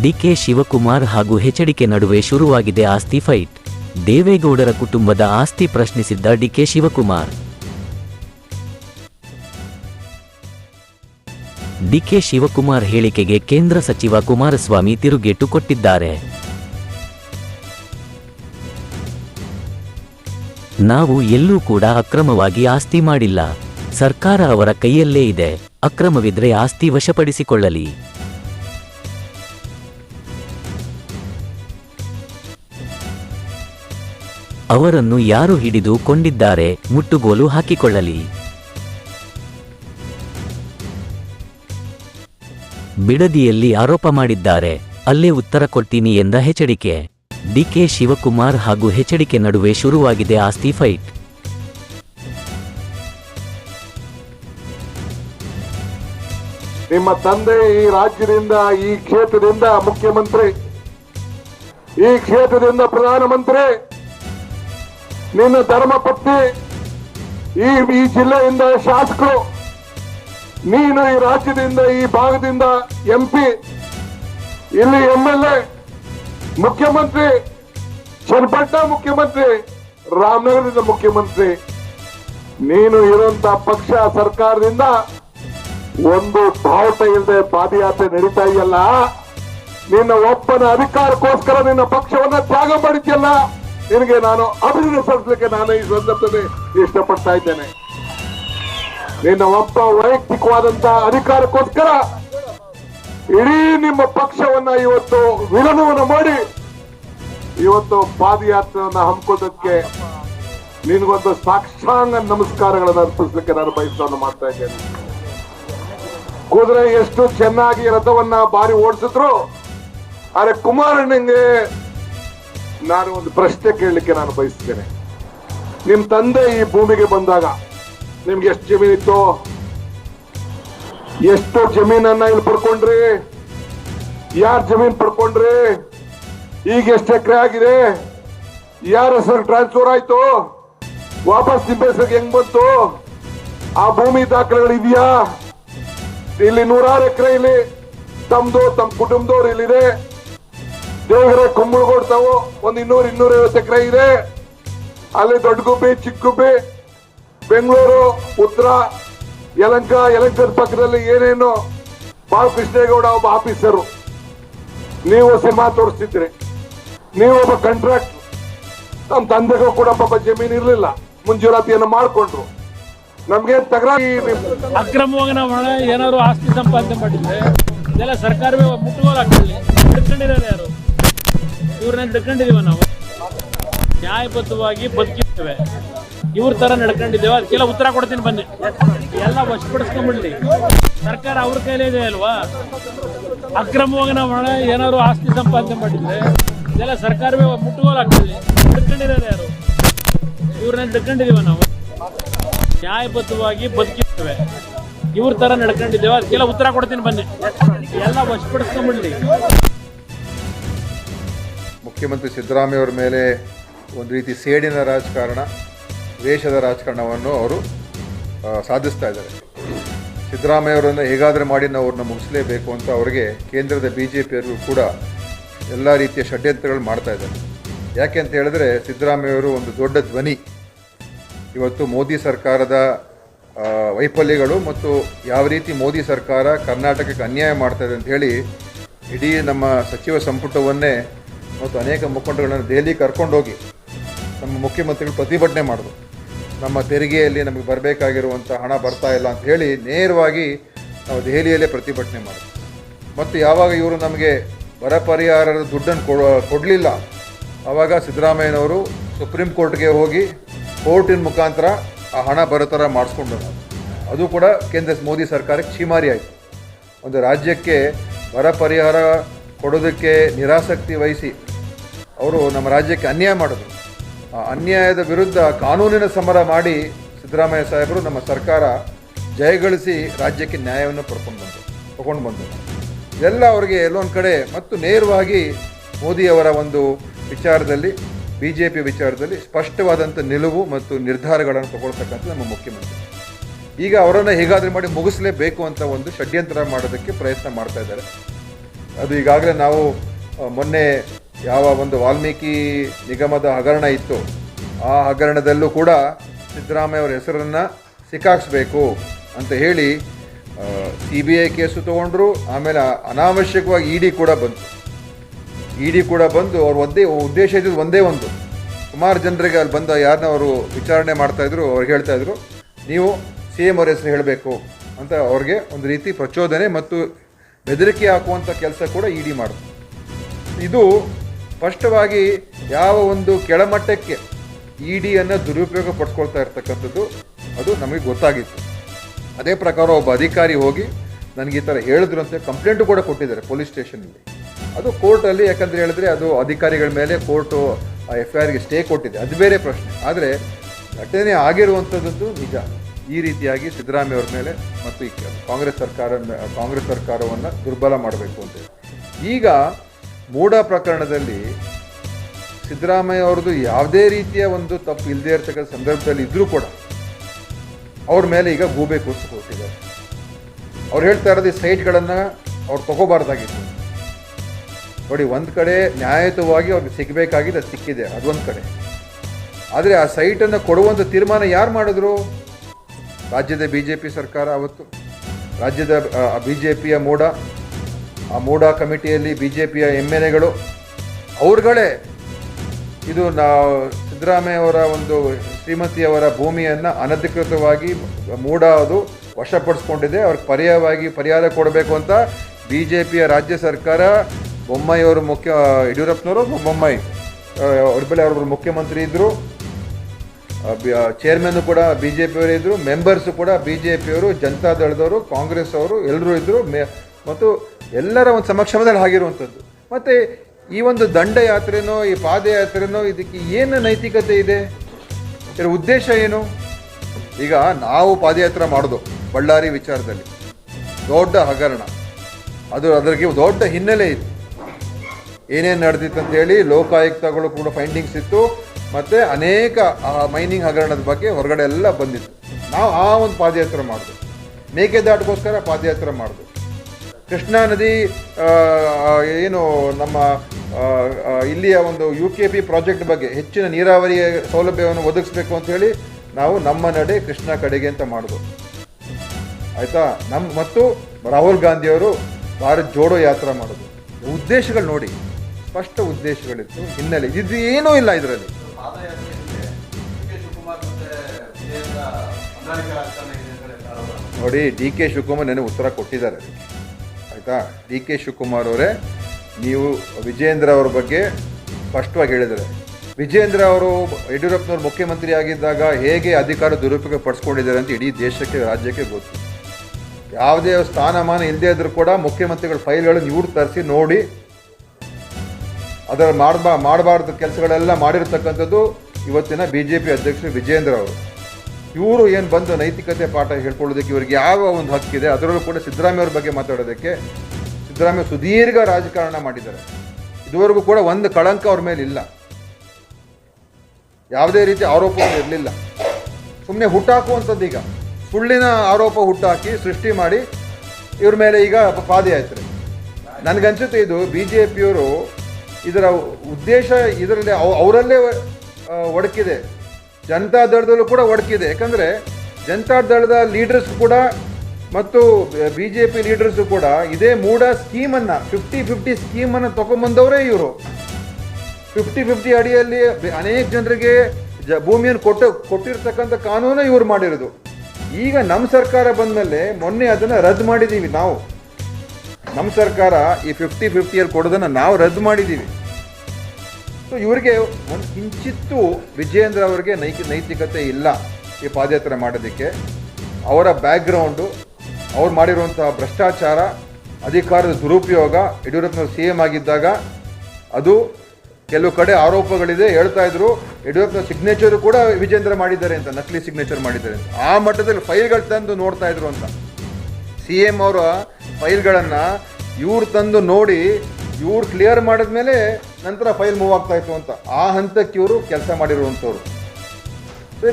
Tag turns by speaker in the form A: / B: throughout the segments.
A: DK Shivakumar ಹಾಗೂ ಹೆಚಡಿಕೆ ನಡುವೆ ಶುರುವಾಗಿದೆ ಆಸ್ತಿ ಫೈಟ್. ದೇವೇಗೌಡರ ಕುಟುಂಬದ ಆಸ್ತಿ ಪ್ರಶ್ನಿಸಿದ್ದ ಡಿಕೆ ಶಿವಕುಮಾರ್. ಡಿಕೆ ಶಿವಕುಮಾರ್ ಹೇಳಿಕೆಗೆ ಕೇಂದ್ರ ಸಚಿವ ಕುಮಾರಸ್ವಾಮಿ ತಿರುಗೇಟು ಕೊಟ್ಟಿದ್ದಾರೆ. ನಾವು ಎಲ್ಲೂ ಕೂಡ ಅಕ್ರಮವಾಗಿ ಆಸ್ತಿ ಮಾಡಿಲ್ಲ. ಸರ್ಕಾರ ಅವರ ಕೈಯಲ್ಲೇ ಇದೆ. ಅಕ್ರಮವಿದ್ರೆ ಆಸ್ತಿ ವಶಪಡಿಸಿಕೊಳ್ಳಲಿ. ಅವರನ್ನು ಯಾರು ಹಿಡಿದು ಕೊಂಡಿದ್ದಾರೆ ಮುಟ್ಟುಗೋಲು ಹಾಕಿಕೊಳ್ಳಲಿ. ಬಿಡದಿಯಲ್ಲಿ ಆರೋಪ ಮಾಡಿದ್ದಾರೆ. ಅಲ್ಲೇ ಉತ್ತರ ಕೊಡ್ತೀನಿ ಎಂದ ಹೆಚಡಿಕೆ ಡಿಕೆ ಶಿವಕುಮಾರ್ ಹಾಗೂ ಹೆಚಡಿಕೆ ನಡುವೆ ಶುರುವಾಗಿದೆ ಆಸ್ತಿ ಫೈಟ್.
B: ನಿಮ್ಮ ತಂದೆ ಈ ರಾಜ್ಯದಿಂದ, ಈ ಕ್ಷೇತ್ರದಿಂದ ಮುಖ್ಯಮಂತ್ರಿ. ಈ ಕ್ಷೇತ್ರದಿಂದ ಪ್ರಧಾನಮಂತ್ರಿ. ನಿನ್ನ ಧರ್ಮಪತ್ನಿ ಈ ಈ ಜಿಲ್ಲೆಯಿಂದ ಶಾಸಕರು, ನೀನು ಈ ರಾಜ್ಯದಿಂದ, ಈ ಭಾಗದಿಂದ ಎಂ ಪಿ ಇಲ್ಲಿ ಎಂ ಎಲ್ ಎ ಮುಖ್ಯಮಂತ್ರಿ, ಚನ್ನಪಟ್ಟಣ ಮುಖ್ಯಮಂತ್ರಿ, ರಾಮನಗರದಿಂದ ಮುಖ್ಯಮಂತ್ರಿ, ನೀನು ಇರುವಂತ ಪಕ್ಷ ಸರ್ಕಾರದಿಂದ ಒಂದು ಬಾವುಟ ಇಲ್ಲದೆ ಪಾದಯಾತ್ರೆ ನಡೀತಾ ಇದೆಯಲ್ಲ, ನಿನ್ನ ಒಪ್ಪನ ಅಧಿಕಾರಕ್ಕೋಸ್ಕರ ನಿನ್ನ ಪಕ್ಷವನ್ನ ತ್ಯಾಗ ಮಾಡಿದ್ಯಲ್ಲ? ನಿನಗೆ ನಾನು ಅಭಿವೃದ್ಧಿ ಪಡಿಸಲಿಕ್ಕೆ ನಾನು ಈ ಸಂದರ್ಭದಲ್ಲಿ ಇಷ್ಟಪಡ್ತಾ ಇದ್ದೇನೆ. ನಿನ್ನ ಒಬ್ಬ ವೈಯಕ್ತಿಕವಾದಂತ ಅಧಿಕಾರಕ್ಕೋಸ್ಕರ ಇಡೀ ನಿಮ್ಮ ಪಕ್ಷವನ್ನ ಇವತ್ತು ವಿಲನವನ್ನು ಮಾಡಿ ಇವತ್ತು ಪಾದಯಾತ್ರೆಯನ್ನ ಹಮ್ಮಿಕೊಳ್ಳೋದಕ್ಕೆ ನಿನಗೊಂದು ಸಾಕ್ಷಾಂಗ ನಮಸ್ಕಾರಗಳನ್ನು ಅರ್ಪಿಸಲಿಕ್ಕೆ ನಾನು ಬಯಸವನ್ನು ಮಾಡ್ತಾ ಇದ್ದೇನೆ. ಕುದುರೆ ಎಷ್ಟು ಚೆನ್ನಾಗಿ ರಥವನ್ನ ಬಾರಿ ಓಡಿಸಿದ್ರು ಆದರೆ ಕುಮಾರಣ್ಣಂಗೆ ನಾನು ಒಂದು ಪ್ರಶ್ನೆ ಕೇಳಲಿಕ್ಕೆ ನಾನು ಬಯಸ್ತೇನೆ ನಿಮ್ ತಂದೆ ಈ ಭೂಮಿಗೆ ಬಂದಾಗ ನಿಮ್ಗೆ ಎಷ್ಟು ಜಮೀನಿತ್ತು ಎಷ್ಟು ಜಮೀನನ್ನ ಇಲ್ಲಿ ಪಡ್ಕೊಂಡ್ರಿ? ಯಾರ್ ಜಮೀನ್ ಪಡ್ಕೊಂಡ್ರಿ? ಈಗ ಎಷ್ಟು ಎಕರೆ ಆಗಿದೆ? ಯಾರ ಹೆಸರು ಟ್ರಾನ್ಸ್ಫರ್ ಆಯ್ತು? ವಾಪಸ್ ನಿಮ್ಮ ಹೆಸರಿಗೆ ಹೆಂಗ್ ಬಂತು? ಆ ಭೂಮಿ ದಾಖಲೆಗಳು ಇದೆಯಾ? ಇಲ್ಲಿ ನೂರಾರು ಎಕರೆ ಇಲ್ಲಿ, ತಮ್ದು ತಮ್ಮ ಕುಟುಂಬದವ್ರು ಇಲ್ಲಿದೆ. ದೇವರ ಕುಂಬಳಗೊಡ್ತಾವು ಒಂದ್ ಇನ್ನೂರು ಇನ್ನೂರ ಐವತ್ತು ಎಕರೆ ಇದೆ. ಅಲ್ಲಿ ದೊಡ್ಡ ಗುಬ್ಬಿ, ಚಿಕ್ಕ ಗುಬ್ಬಿ, ಬೆಂಗಳೂರು, ಉತ್ತರ, ಯಲಂಕ, ಯಲಂಕದ ಪಕ್ಕದಲ್ಲಿ ಏನೇನು ಬಾಲಕೃಷ್ಣೇಗೌಡ ಒಬ್ಬ ಆಫೀಸರು. ನೀವು ಸಿನಿಮಾ ತೋರಿಸ್ತಿದ್ರಿ ನೀವು ಒಬ್ಬ ಕಾಂಟ್ರಾಕ್ಟ್ ನಮ್ಮ ತಂದೆಗೂ ಕೂಡ ಪಾಪ ಜಮೀನು ಇರಲಿಲ್ಲ. ಮುಂಜೂರಾತಿಯನ್ನು ಮಾಡಿಕೊಂಡ್ರು. ನಮ್ಗೆ ತಗ್ರ
C: ಅಕ್ರಮವಾಗಿ ನಾವು ಏನಾದ್ರು ಆಸ್ತಿ ಸಂಪಾದನೆ ಮಾಡಿದ್ರೆ, ಇದೆಲ್ಲ ಸರ್ಕಾರವೇ ಮುಟ್ಟುಗೋಲು ಹಾಕೊಳ್ಳಿ ಹಿಡ್ಕೊಂಡಿರೋರು ಯಾರು? ಇವ್ರನ್ನ ಹಿಡ್ಕೊಂಡಿದೀವ ನಾವು? ನ್ಯಾಯಬದ್ಧವಾಗಿ ಬದುಕಿರ್ತೇವೆ ಇವ್ರ ತರ ನಡ್ಕೊಂಡಿದ್ದೇವೆ. ಅದಕ್ಕೆಲ್ಲ ಉತ್ತರ ಕೊಡ್ತೀನಿ ಬನ್ನಿ. ಎಲ್ಲ ವಶಪಡಿಸ್ಕೊಂಡ್ಬಿಡ್ಲಿ. ಸರ್ಕಾರ ಅವ್ರ ಕೈಲೇ ಇದೆ ಅಲ್ವಾ? ಅಕ್ರಮವಾಗಿ ನಾವು ಏನಾದ್ರು ಆಸ್ತಿ ಸಂಪಾದನೆ ಮಾಡಿದ್ರೆ ಇದೆಲ್ಲ ಸರ್ಕಾರವೇ ಮುಟ್ಟುಗೋಲು ಹಾಕೊಳ್ಳಿ ಹಿಡ್ಕೊಂಡಿರೋರು ಯಾರು? ಇವ್ರನ್ನ ಹಿಡ್ಕೊಂಡಿದೀವ ನಾವು? ನ್ಯಾಯಬದ್ಧವಾಗಿ ಬದುಕಿರ್ತೇವೆ ಇವ್ರ ತರ ನಡ್ಕೊಂಡಿದ್ದೇವೆ. ಅದಕ್ಕೆಲ್ಲ ಉತ್ತರ ಕೊಡ್ತೀನಿ ಬನ್ನಿ. ಎಲ್ಲ ವಶಪಡಿಸ್ಕೊಂಡ್ಬಿಡ್ಲಿ.
D: ಮುಖ್ಯಮಂತ್ರಿ ಸಿದ್ದರಾಮಯ್ಯವರ ಮೇಲೆ ಒಂದು ರೀತಿ ಸೇಡಿನ ರಾಜಕಾರಣ, ದ್ವೇಷದ ರಾಜಕಾರಣವನ್ನು ಅವರು ಸಾಧಿಸ್ತಾ ಇದ್ದಾರೆ. ಸಿದ್ದರಾಮಯ್ಯವರನ್ನು ಹೇಗಾದರೂ ಮಾಡಿ ನಾವು ಅವ್ರನ್ನ ಮುಗಿಸಲೇಬೇಕು ಅಂತ ಅವರಿಗೆ ಕೇಂದ್ರದ ಬಿ ಜೆ ಪಿಯವರು ಕೂಡ ಎಲ್ಲ ರೀತಿಯ ಷಡ್ಯಂತ್ರಗಳು ಮಾಡ್ತಾ ಇದ್ದಾರೆ. ಯಾಕೆ ಅಂತ ಹೇಳಿದ್ರೆ ಸಿದ್ದರಾಮಯ್ಯವರು ಒಂದು ದೊಡ್ಡ ಧ್ವನಿ. ಇವತ್ತು ಮೋದಿ ಸರ್ಕಾರದ ವೈಫಲ್ಯಗಳು ಮತ್ತು ಯಾವ ರೀತಿ ಮೋದಿ ಸರ್ಕಾರ ಕರ್ನಾಟಕಕ್ಕೆ ಅನ್ಯಾಯ ಮಾಡ್ತಾ ಇದೆ ಅಂತ ಹೇಳಿ ಇಡೀ ನಮ್ಮ ಸಚಿವ ಸಂಪುಟವನ್ನೇ ಮತ್ತು ಅನೇಕ ಮುಖಂಡಗಳನ್ನು ದೆಹಲಿ ಕರ್ಕೊಂಡೋಗಿ ನಮ್ಮ ಮುಖ್ಯಮಂತ್ರಿಗಳು ಪ್ರತಿಭಟನೆ ಮಾಡಿದ್ರು. ನಮ್ಮ ತೆರಿಗೆಯಲ್ಲಿ ನಮಗೆ ಬರಬೇಕಾಗಿರುವಂಥ ಹಣ ಬರ್ತಾ ಇಲ್ಲ ಅಂತ ಹೇಳಿ ನೇರವಾಗಿ ನಾವು ದೆಹಲಿಯಲ್ಲೇ ಪ್ರತಿಭಟನೆ ಮಾಡಿದ್ವಿ. ಮತ್ತು ಯಾವಾಗ ಇವರು ನಮಗೆ ಬರ ಪರಿಹಾರದ ದುಡ್ಡನ್ನು ಕೊಡ, ಕೊಡಲಿಲ್ಲ ಆವಾಗ ಸಿದ್ದರಾಮಯ್ಯನವರು ಸುಪ್ರೀಂ ಕೋರ್ಟ್ಗೆ ಹೋಗಿ ಕೋರ್ಟಿನ ಮುಖಾಂತರ ಆ ಹಣ ಬರೋ ಥರ ಮಾಡಿಸ್ಕೊಂಡು ಅದು ಕೂಡ ಕೇಂದ್ರ ಮೋದಿ ಸರ್ಕಾರಕ್ಕೆ ಛೀಮಾರಿ ಆಯಿತು. ಒಂದು ರಾಜ್ಯಕ್ಕೆ ಬರ ಪರಿಹಾರ ಕೊಡೋದಕ್ಕೆ ನಿರಾಸಕ್ತಿ ವಹಿಸಿ ಅವರು ನಮ್ಮ ರಾಜ್ಯಕ್ಕೆ ಅನ್ಯಾಯ ಮಾಡಿದ್ರು. ಆ ಅನ್ಯಾಯದ ವಿರುದ್ಧ ಕಾನೂನಿನ ಸಮರ ಮಾಡಿ ಸಿದ್ದರಾಮಯ್ಯ ಸಾಹೇಬರು ನಮ್ಮ ಸರ್ಕಾರ ಜಯಗಳಿಸಿ ರಾಜ್ಯಕ್ಕೆ ನ್ಯಾಯವನ್ನು ಪಡ್ಕೊಂಡು ಬಂದರು ತಗೊಂಡು ಬಂದರು. ಇದೆಲ್ಲ ಅವರಿಗೆ ಎಲ್ಲೊಂದು ಕಡೆ ಮತ್ತು ನೇರವಾಗಿ ಮೋದಿಯವರ ಒಂದು ವಿಚಾರದಲ್ಲಿ ಬಿ ಜೆ ಪಿ ವಿಚಾರದಲ್ಲಿ ಸ್ಪಷ್ಟವಾದಂಥ ನಿಲುವು ಮತ್ತು ನಿರ್ಧಾರಗಳನ್ನು ತಗೊಳ್ತಕ್ಕಂಥ ನಮ್ಮ ಮುಖ್ಯಮಂತ್ರಿ. ಈಗ ಅವರನ್ನು ಹೇಗಾದರೂ ಮಾಡಿ ಮುಗಿಸಲೇಬೇಕು ಅಂತ ಒಂದು ಷಡ್ಯಂತ್ರ ಮಾಡೋದಕ್ಕೆ ಪ್ರಯತ್ನ ಮಾಡ್ತಾ ಇದ್ದಾರೆ. ಅದು ಈಗಾಗಲೇ ನಾವು ಮೊನ್ನೆ ಯಾವ ಒಂದು ವಾಲ್ಮೀಕಿ ನಿಗಮದ ಹಗರಣ ಇತ್ತು, ಆ ಹಗರಣದಲ್ಲೂ ಕೂಡ ಸಿದ್ದರಾಮಯ್ಯ ಅವರ ಹೆಸರನ್ನು ಸಿಕ್ಕಾಕ್ಸ್ಬೇಕು ಅಂತ ಹೇಳಿ ಸಿ ಬಿ ಐ ಕೇಸು ತೊಗೊಂಡ್ರು, ಆಮೇಲೆ ಅನಾವಶ್ಯಕವಾಗಿ ಇ ಡಿ ಕೂಡ ಬಂತು. ಇ ಡಿ ಕೂಡ ಬಂದು ಅವ್ರ ಒಂದೇ ಉದ್ದೇಶ ಇದ್ದಿದ್ದು ಒಂದೇ ಒಂದು. ಸುಮಾರು ಜನರಿಗೆ ಅಲ್ಲಿ ಬಂದ ಯಾರನ್ನ ಅವರು ವಿಚಾರಣೆ ಮಾಡ್ತಾಯಿದ್ರು ಅವ್ರು ಹೇಳ್ತಾಯಿದ್ರು ನೀವು ಸಿ ಎಂ ಅವ್ರ ಹೆಸರು ಹೇಳಬೇಕು ಅಂತ ಅವ್ರಿಗೆ ಒಂದು ರೀತಿ ಪ್ರಚೋದನೆ ಮತ್ತು ಬೆದರಿಕೆ ಹಾಕುವಂಥ ಕೆಲಸ ಕೂಡ ಇ ಡಿ ಮಾಡಿದ್ರು ಇದು ಸ್ಪಷ್ಟವಾಗಿ ಯಾವ ಒಂದು ಕೆಳಮಟ್ಟಕ್ಕೆ ಇ ಡಿಯನ್ನು ದುರುಪಯೋಗ ಪಡ್ಕೊಳ್ತಾ ಇರ್ತಕ್ಕಂಥದ್ದು, ಅದು ನಮಗೆ ಗೊತ್ತಾಗಿತ್ತು. ಅದೇ ಪ್ರಕಾರ ಒಬ್ಬ ಅಧಿಕಾರಿ ಹೋಗಿ ನನಗೆ ಈ ಥರ ಹೇಳಿದ್ರು ಅಂತ ಕಂಪ್ಲೇಂಟು ಕೂಡ ಕೊಟ್ಟಿದ್ದಾರೆ ಪೊಲೀಸ್ ಸ್ಟೇಷನಲ್ಲಿ ಅದು ಕೋರ್ಟಲ್ಲಿ, ಯಾಕಂದರೆ ಹೇಳಿದ್ರೆ ಅದು ಅಧಿಕಾರಿಗಳ ಮೇಲೆ ಕೋರ್ಟು, ಆ ಎಫ್ ಐ ಆರ್ಗೆ ಸ್ಟೇ ಕೊಟ್ಟಿದೆ. ಅದು ಬೇರೆ ಪ್ರಶ್ನೆ. ಆದರೆ ಘಟನೆ ಆಗಿರುವಂಥದ್ದು ನಿಜ. ಈ ರೀತಿಯಾಗಿ ಸಿದ್ದರಾಮಯ್ಯ ಅವ್ರ ಮೇಲೆ ಮತ್ತು ಕಾಂಗ್ರೆಸ್ ಸರ್ಕಾರ, ಕಾಂಗ್ರೆಸ್ ಸರ್ಕಾರವನ್ನು ದುರ್ಬಲ ಮಾಡಬೇಕು ಅಂತ ಈಗ ಮೂಡ ಪ್ರಕರಣದಲ್ಲಿ ಸಿದ್ದರಾಮಯ್ಯ ಅವ್ರದ್ದು ಯಾವುದೇ ರೀತಿಯ ಒಂದು ತಪ್ಪು ಇಲ್ಲದೇ ಇರತಕ್ಕಂಥ ಸಂದರ್ಭದಲ್ಲಿ ಇದ್ರೂ ಕೂಡ ಅವ್ರ ಮೇಲೆ ಈಗ ಗೂಬೆ ಕೂಸು ಕೊಟ್ಟಿದ್ದಾರೆ ಅವ್ರು ಹೇಳ್ತಾ ಇರೋದು ಈ ಸೈಟ್ಗಳನ್ನು ಅವ್ರು ತಗೋಬಾರ್ದಾಗಿತ್ತು. ನೋಡಿ, ಒಂದು ಕಡೆ ನ್ಯಾಯಯುತವಾಗಿ ಅವ್ರಿಗೆ ಸಿಗಬೇಕಾಗಿದೆ, ಅದು ಸಿಕ್ಕಿದೆ ಅದೊಂದು ಕಡೆ. ಆದರೆ ಆ ಸೈಟನ್ನು ಕೊಡುವಂಥ ತೀರ್ಮಾನ ಯಾರು ಮಾಡಿದ್ರು? ರಾಜ್ಯದ ಬಿ ಜೆ ಪಿ ಸರ್ಕಾರ ಅವತ್ತು, ರಾಜ್ಯದ ಬಿ ಜೆ ಪಿಯ ಮೂಡ, ಆ ಮೂಡ ಕಮಿಟಿಯಲ್ಲಿ ಬಿ ಜೆ ಪಿಯ ಎಂ ಎಲ್ ಎಗಳು, ಅವ್ರುಗಳೇ ಇದು ನಾ ಸಿದ್ದರಾಮಯ್ಯವರ ಒಂದು ಶ್ರೀಮತಿಯವರ ಭೂಮಿಯನ್ನು ಅನಧಿಕೃತವಾಗಿ ಮೂಡ ಅದು ವಶಪಡಿಸ್ಕೊಂಡಿದೆ. ಅವ್ರಿಗೆ ಪರ್ಯಾಯವಾಗಿ ಪರಿಹಾರ ಕೊಡಬೇಕು ಅಂತ ಬಿ ಜೆ ಪಿಯ ರಾಜ್ಯ ಸರ್ಕಾರ ಬೊಮ್ಮಾಯಿಯವರು ಮುಖ್ಯ, ಯಡಿಯೂರಪ್ಪನವರು ಬೊಮ್ಮಾಯಿ ಅವ್ರ ಬೆಲೆ ಮುಖ್ಯಮಂತ್ರಿ ಇದ್ದರು ಚೇರ್ಮನ್ ಕೂಡ ಬಿ ಜೆ ಪಿಯವರು ಇದ್ದರು ಮೆಂಬರ್ಸು ಕೂಡ ಬಿ ಜೆ ಪಿಯವರು ಜನತಾದಳದವರು ಕಾಂಗ್ರೆಸ್ ಅವರು, ಎಲ್ಲರೂ ಇದ್ದರು ಮತ್ತು ಎಲ್ಲರ ಒಂದು ಸಮಕ್ಷಮದಲ್ಲಿ ಆಗಿರುವಂಥದ್ದು ಮತ್ತು ಈ ಒಂದು ದಂಡಯಾತ್ರೆನೋ, ಈ ಪಾದಯಾತ್ರೆನೋ, ಇದಕ್ಕೆ ಏನು ನೈತಿಕತೆ ಇದೆ? ಇದರ ಉದ್ದೇಶ ಏನು? ಈಗ ನಾವು ಪಾದಯಾತ್ರೆ ಮಾಡೋದು, ಬಳ್ಳಾರಿ ವಿಚಾರದಲ್ಲಿ. ದೊಡ್ಡ ಹಗರಣ. ಅದು ಅದಕ್ಕೆ ದೊಡ್ಡ ಹಿನ್ನೆಲೆ ಇತ್ತು ಏನೇನು ನಡೆದಿತ್ತು ಅಂತ ಹೇಳಿ ಲೋಕಾಯುಕ್ತಗಳು ಕೂಡ ಫೈಂಡಿಂಗ್ಸ್ ಇತ್ತು. ಮತ್ತು ಅನೇಕ ಮೈನಿಂಗ್ ಹಗರಣದ ಬಗ್ಗೆ ಹೊರಗಡೆ ಎಲ್ಲ ಬಂದಿತ್ತು. ನಾವು ಆ ಒಂದು ಪಾದಯಾತ್ರೆ ಮಾಡಿದ್ವಿ ಮೇಕೆದಾಟಗೋಸ್ಕರ ಪಾದಯಾತ್ರೆ ಮಾಡಿದ್ವಿ ಕೃಷ್ಣಾ ನದಿ ಆ, ಆ, ಏನು ನಮ್ಮ ಆ, ಆ, ಇಲ್ಲಿಯ ಒಂದು ಯು ಕೆ ಪಿ ಪ್ರಾಜೆಕ್ಟ್ ಬಗ್ಗೆ ಹೆಚ್ಚಿನ ನೀರಾವರಿ ಸೌಲಭ್ಯವನ್ನು ಒದಗಿಸ್ಬೇಕು ಅಂತ ಹೇಳಿ ನಾವು ನಮ್ಮ ನಡೆ ಕೃಷ್ಣ ಕಡೆಗೆ ಅಂತ ಮಾಡಿದ್ವು ಆಯಿತಾ? ನಮ್ಮ ಮತ್ತು ರಾಹುಲ್ ಗಾಂಧಿಯವರು ಭಾರತ್ ಜೋಡೋ ಯಾತ್ರಾ ಮಾಡೋದು. ಉದ್ದೇಶಗಳು ನೋಡಿ. ಸ್ಪಷ್ಟ ಉದ್ದೇಶಗಳಿತ್ತು. ಹಿನ್ನೆಲೆ. ಇದು ಏನೂ ಇಲ್ಲ ಇದರಲ್ಲಿ. ನೋಡಿ, ಡಿ ಕೆ ಶಿವಕುಮಾರ್ ನನಗೆ ಉತ್ತರ ಕೊಟ್ಟಿದ್ದಾರೆ. ಆಯಿತಾ? ಡಿ ಕೆ ಶಿವಕುಮಾರ್ ಅವರೇ, ನೀವು ವಿಜಯೇಂದ್ರ ಅವರ ಬಗ್ಗೆ ಸ್ಪಷ್ಟವಾಗಿ ಹೇಳಿದರೆ. ವಿಜಯೇಂದ್ರ ಅವರು ಯಡಿಯೂರಪ್ಪನವರು ಮುಖ್ಯಮಂತ್ರಿ ಆಗಿದ್ದಾಗ ಹೇಗೆ ಅಧಿಕಾರ ದುರುಪಯೋಗ ಪಡಿಸ್ಕೊಂಡಿದ್ದಾರೆ ಅಂತ ಇಡೀ ದೇಶಕ್ಕೆ, ರಾಜ್ಯಕ್ಕೆ ಗೊತ್ತು. ಯಾವುದೇ ಸ್ಥಾನಮಾನ ಇಲ್ಲದೇ ಇದ್ರೂ ಕೂಡ ಮುಖ್ಯಮಂತ್ರಿಗಳ ಫೈಲ್ಗಳನ್ನು ಇವ್ರು ತರಿಸಿ ನೋಡಿ ಅದರ ಮಾಡಬಾ, ಮಾಡಬಾರ್ದು ಕೆಲಸಗಳೆಲ್ಲ ಮಾಡಿರ್ತಕ್ಕಂಥದ್ದು ಇವತ್ತಿನ ಬಿ ಜೆ ಪಿ ಅಧ್ಯಕ್ಷರು ವಿಜೇಂದ್ರ ಅವರು. ಇವರು ಏನು ಬಂದು ನೈತಿಕತೆ ಪಾಠ ಹೇಳ್ಕೊಳ್ಳೋದಕ್ಕೆ ಇವರಿಗೆ ಯಾವ ಒಂದು ಹಕ್ಕಿದೆ, ಅದರಲ್ಲೂ ಕೂಡ ಸಿದ್ದರಾಮಯ್ಯ ಅವ್ರ ಬಗ್ಗೆ ಮಾತಾಡೋದಕ್ಕೆ ಸಿದ್ದರಾಮಯ್ಯ ಸುದೀರ್ಘ ರಾಜಕಾರಣ ಮಾಡಿದ್ದಾರೆ. ಇದುವರೆಗೂ ಕೂಡ ಒಂದು ಕಳಂಕ ಅವ್ರ ಮೇಲೆ ಇಲ್ಲ. ಯಾವುದೇ ರೀತಿ ಆರೋಪಗಳು ಇರಲಿಲ್ಲ. ಸುಮ್ಮನೆ ಹುಟ್ಟಾಕುವಂಥದ್ದು ಈಗ. ಸುಳ್ಳಿನ ಆರೋಪ ಹುಟ್ಟಾಕಿ ಸೃಷ್ಟಿ ಮಾಡಿ ಇವ್ರ ಮೇಲೆ ಈಗ ಪಾದಯಾತ್ರೆ. ನನಗನ್ಸುತ್ತೆ ಇದು ಬಿ ಜೆ ಪಿಯವರು ಇದರ ಉದ್ದೇಶ ಇದರಲ್ಲಿ ಅವ್- ಅವರಲ್ಲೇ ಒಡಕಿದೆ. ಜನತಾ ದಳದಲ್ಲೂ ಕೂಡ ಒಡಕಿದೆ. ಯಾಕಂದರೆ ಜನತಾ ದಳದ ಲೀಡರ್ಸ್ ಕೂಡ ಮತ್ತು ಬಿ ಜೆ ಪಿ ಲೀಡರ್ಸು ಕೂಡ ಇದೇ ಮೂಡ ಸ್ಕೀಮನ್ನು ಫಿಫ್ಟಿ ಫಿಫ್ಟಿ ಸ್ಕೀಮನ್ನು ತೊಗೊಂಬಂದವರೇ ಇವರು. ಫಿಫ್ಟಿ ಫಿಫ್ಟಿ ಅಡಿಯಲ್ಲಿ ಅನೇಕ ಜನರಿಗೆ ಜ ಭೂಮಿಯನ್ನು ಕೊಟ್ಟು ಕೊಟ್ಟಿರ್ತಕ್ಕಂಥ ಕಾನೂನು ಇವರು ಮಾಡಿರೋದು. ಈಗ ನಮ್ಮ ಸರ್ಕಾರ ಬಂದ ಮೇಲೆ ಮೊನ್ನೆ ಅದನ್ನು ರದ್ದು ಮಾಡಿದ್ದೀವಿ ನಾವು. ನಮ್ಮ ಸರ್ಕಾರ ಈ ಫಿಫ್ಟಿ ಫಿಫ್ಟಿಯಲ್ಲಿ ಕೊಡೋದನ್ನು ನಾವು ರದ್ದು ಮಾಡಿದ್ದೀವಿ ಸೊ ಇವರಿಗೆ ಒಂದು ಕಿಂಚಿತ್ತು ವಿಜಯೇಂದ್ರ ಅವರಿಗೆ ನೈಕ, ನೈತಿಕತೆ ಇಲ್ಲ ಈ ಪಾದಯಾತ್ರೆ ಮಾಡೋದಕ್ಕೆ. ಅವರ ಬ್ಯಾಕ್ಗ್ರೌಂಡು ಅವ್ರು ಮಾಡಿರುವಂತಹ ಭ್ರಷ್ಟಾಚಾರ, ಅಧಿಕಾರದ ದುರುಪಯೋಗ, ಯಡಿಯೂರಪ್ಪನವರು ಸಿ ಎಂ ಆಗಿದ್ದಾಗ ಅದು ಕೆಲವು ಕಡೆ ಆರೋಪಗಳಿದೆ, ಹೇಳ್ತಾ ಇದ್ರು ಯಡಿಯೂರಪ್ಪನ ಸಿಗ್ನೇಚರು ಕೂಡ ವಿಜೇಂದ್ರ ಮಾಡಿದ್ದಾರೆ ಅಂತ, ನಕಲಿ ಸಿಗ್ನೇಚರ್ ಮಾಡಿದ್ದಾರೆ ಅಂತ. ಆ ಮಟ್ಟದಲ್ಲಿ ಫೈಲ್ಗಳು ತಂದು ನೋಡ್ತಾ ಇದ್ರು ಅಂತ. ಸಿ ಎಂ ಅವರ ಫೈಲ್ಗಳನ್ನು ಇವ್ರು ತಂದು ನೋಡಿ, ಇವ್ರು ಕ್ಲಿಯರ್ ಮಾಡಿದ್ಮೇಲೆ ನಂತರ ಫೈಲ್ ಮೂವ್ ಆಗ್ತಾ ಇತ್ತು ಅಂತ. ಆ ಹಂತಕ್ಕೆ ಇವರು ಕೆಲಸ ಮಾಡಿರುವಂಥವ್ರು.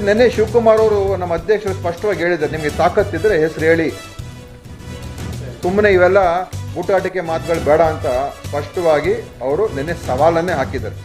D: ನೆನ್ನೆ ಶಿವಕುಮಾರ್ ಅವರು ನಮ್ಮ ಅಧ್ಯಕ್ಷರು ಸ್ಪಷ್ಟವಾಗಿ ಹೇಳಿದ್ದಾರೆ. ನಿಮಗೆ ತಾಕತ್ತಿದ್ರೆ ಹೆಸರು ಹೇಳಿ. ಸುಮ್ಮನೆ ಇವೆಲ್ಲ ಊಟಾಟಿಕೆ ಮಾತುಗಳು ಬೇಡ ಅಂತ ಸ್ಪಷ್ಟವಾಗಿ ಅವರು ನಿನ್ನೆ ಸವಾಲನ್ನೇ ಹಾಕಿದ್ದಾರೆ.